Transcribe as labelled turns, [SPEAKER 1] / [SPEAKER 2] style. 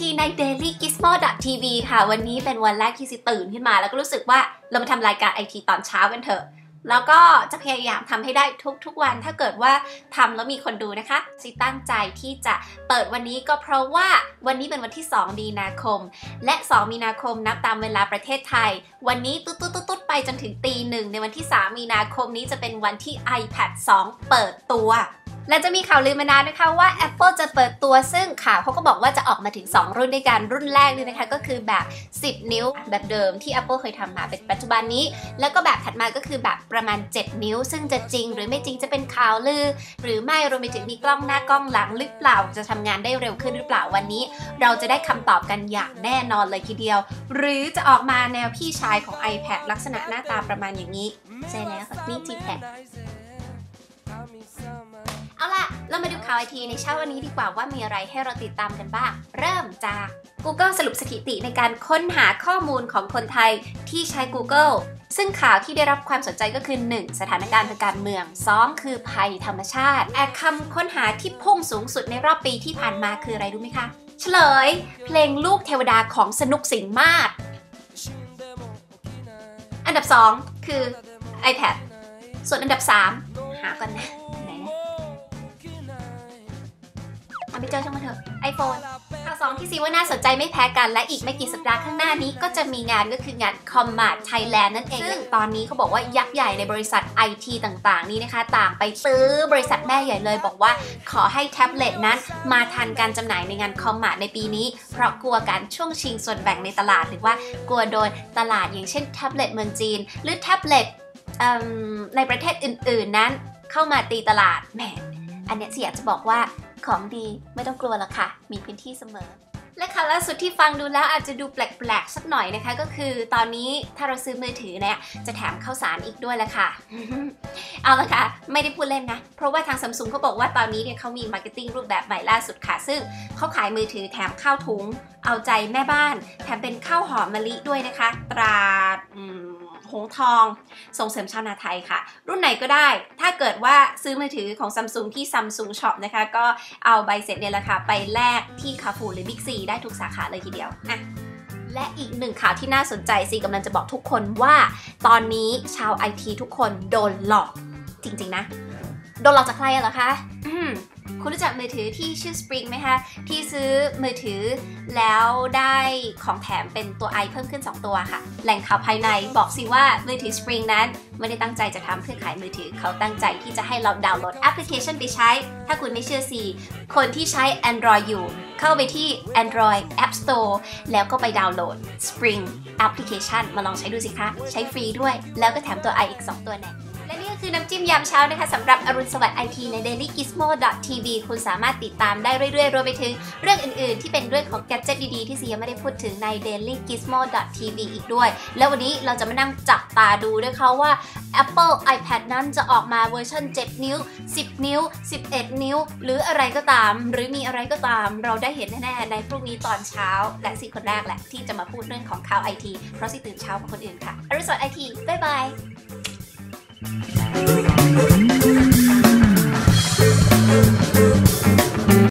[SPEAKER 1] ทีวีค่ะ วันนี้เป็นวันแรกที่ซิตื่นขึ้นมา แล้วก็รู้สึกว่าเรามาทำรายการไอทีตอนเช้ากันเถอะ แล้วก็จะพยายามทำให้ได้ทุกๆวัน ถ้าเกิดว่าทำแล้วมีคนดูนะคะซิตั้งใจที่จะเปิดวันนี้ก็เพราะว่าวันนี้เป็นวันที่ 2 มีนาคม และ 2 มีนาคมนับตามเวลาประเทศไทย วันนี้ตุ๊ดตุ๊ดตุ๊ด ไปจนถึงตีหนึ่งในวันที่ 3 มีนาคมนี้จะเป็นวันที่ iPad 2 เปิดตัว และจะมีข่าวลือมานานนะคะว่า Apple จะเปิดตัวซึ่งข่าวเขาก็บอกว่าจะออกมาถึง 2 รุ่นด้วยกันรุ่นแรกเลยนะคะ ก็คือแบบ 10 นิ้วแบบเดิมที่ Apple เคยทำมาเป็นปัจจุบันนี้ แล้วก็แบบถัดมาก็คือแบบประมาณ 7 นิ้ว ซึ่งจะจริง หรือไม่จริงจะเป็นข่าวลือ หรือไม่รวมไปถึงมีกล้องหน้ากล้องหลังหรือเปล่าจะทำงานได้เร็วขึ้นหรือเปล่าวันนี้ เราจะได้คำตอบกันอย่างแน่นอนเลยทีเดียว หรือจะออกมาแนวพี่ชายของ iPad ลักษณะหน้าตาประมาณอย่างนี้ ใช่แล้วค่ะนี่ G-Pad เอาล่ะ เรามาดูข่าวไอทีในเช้าวันนี้ดีกว่าว่ามีอะไรให้เราติดตามกันบ้าง เริ่มจาก Google สรุปสถิติในการค้นหาข้อมูลของคนไทยที่ใช้ Google ซึ่งข่าวที่ได้รับความสนใจก็คือ 1. สถานการณ์ทางการเมือง 2. คือภัยธรรมชาติแอคำค้นหาที่พุ่งสูงสุดในรอบปีที่ผ่านมาคืออะไรรู้ไหมคะ เฉลย เพลงลูกเทวดาของสนุกสิงมาก ดับ 2 คือ iPad ส่วนอันดับ 3 หากันนะไหนนะเอาไปเจอช่างมาเถอะ iPhone ข่าวสองที่ซีว่าน่าสนใจไม่แพ้กันและอีกไม่กี่สัปดาห์ข้างหน้านี้ก็จะมีงานก็คืองาน Commat Thailand นั่นเองซึ่งตอนนี้เขาบอกว่ายักษ์ใหญ่ในบริษัท IT ต่างๆ นี้นะคะ ต่างไปซื้อบริษัทแม่ใหญ่เลยบอกว่าขอให้แท็บเล็ตนั้นมาทันการจำหน่ายในงาน Commat ในปีนี้ เพราะกลัวการช่วงชิงส่วนแบ่งในตลาด หรือว่ากลัวโดนตลาดอย่างเช่นแท็บเล็ตเมืองจีน หรือแท็บเล็ตในประเทศอื่น ๆนั้น เข้ามาตีตลาดแหมอันเนี้ยสิอยากจะบอกว่า ของดีไม่ต้องกลัวหรอกค่ะ มีพื้นที่เสมอ และข่าวล่าสุดที่ฟังดูแล้วอาจจะดูแปลกๆสักหน่อยนะคะ ก็คือตอนนี้ถ้าเราซื้อมือถือเนี่ยจะแถมข้าวสารอีกด้วยละค่ะ เอาละค่ะ ไม่ได้พูดเล่นนะ เพราะว่าทางซัมซุงเขาบอกว่าตอนนี้เนี่ยเขามีมาร์เก็ตติ้งรูปแบบใหม่ล่าสุดค่ะ ซึ่งเขาขายมือถือแถมข้าวถุง เอาใจแม่บ้าน แถมเป็นข้าวหอมมะลิด้วยนะคะ ตราอืม หงทองส่งเสริมชาวนาไทยค่ะ รุ่นไหนก็ได้ ถ้าเกิดว่าซื้อมือถือของซัมซุงที่ซัมซุงช็อปนะคะ ก็เอาใบเสร็จเนี่ยแหละค่ะ ไปแลกที่คาฟูหรือบิ๊กซีได้ทุกสาขาเลยทีเดียวอะและอีกหนึ่งข่าวที่น่าสนใจซีกำลังจะบอกทุกคนว่า ตอนนี้ชาวไอทีทุกคนโดนหลอกจริงๆนะ โดนหลอกจากใครเหรอคะอืม คุณรู้จักมือถือที่ชื่อ Spring ไหมคะ ที่ซื้อมือถือแล้วได้ของแถมเป็นตัว i เพิ่มขึ้น 2 ตัวค่ะ แหล่งข่าวภายในบอกสิว่ามือถือ Spring นั้น ไม่ได้ตั้งใจจะทำเพื่อขายมือถือ เขาตั้งใจที่จะให้เราดาวน์โหลดแอปพลิเคชันไปใช้ ถ้าคุณไม่เชื่อสิคนที่ใช้ Android อยู่ เข้าไปที่ Android App Store แล้วก็ไปดาวน์โหลด Spring Application มาลองใช้ดูสิคะ ใช้ฟรีด้วย แล้วก็แถมตัว i อีก 2 ตัวแน่และนี่ก็คือน้ำจิ้มยามเช้านะคะสำหรับอรุณสวัสดิ์ไอทีใน dailygizmo.tv คุณสามารถติดตามได้เรื่อยๆ รวมไปถึงเรื่องอื่นๆ ที่เป็นเรื่องของแกจิตดีๆ ที่ซียังไม่ได้พูดถึงใน dailygizmo.tv อีกด้วย แล้ววันนี้เราจะมานั่งจับตาดูด้วยค่ะว่า Apple iPad นั้นจะออกมาเวอร์ชัน 7 นิ้ว 10 นิ้ว 11 นิ้ว หรืออะไรก็ตาม หรือมีอะไรก็ตาม เราได้เห็นแน่ๆในพรุ่งนี้ตอนเช้า และซีคนแรกแหละที่จะมาพูดเรื่องของข่าวไอทีเพราะสิตื่นเช้ากว่าคนอื่นค่ะอรุณสวัสดิ์ไอทีบ๊ายบาย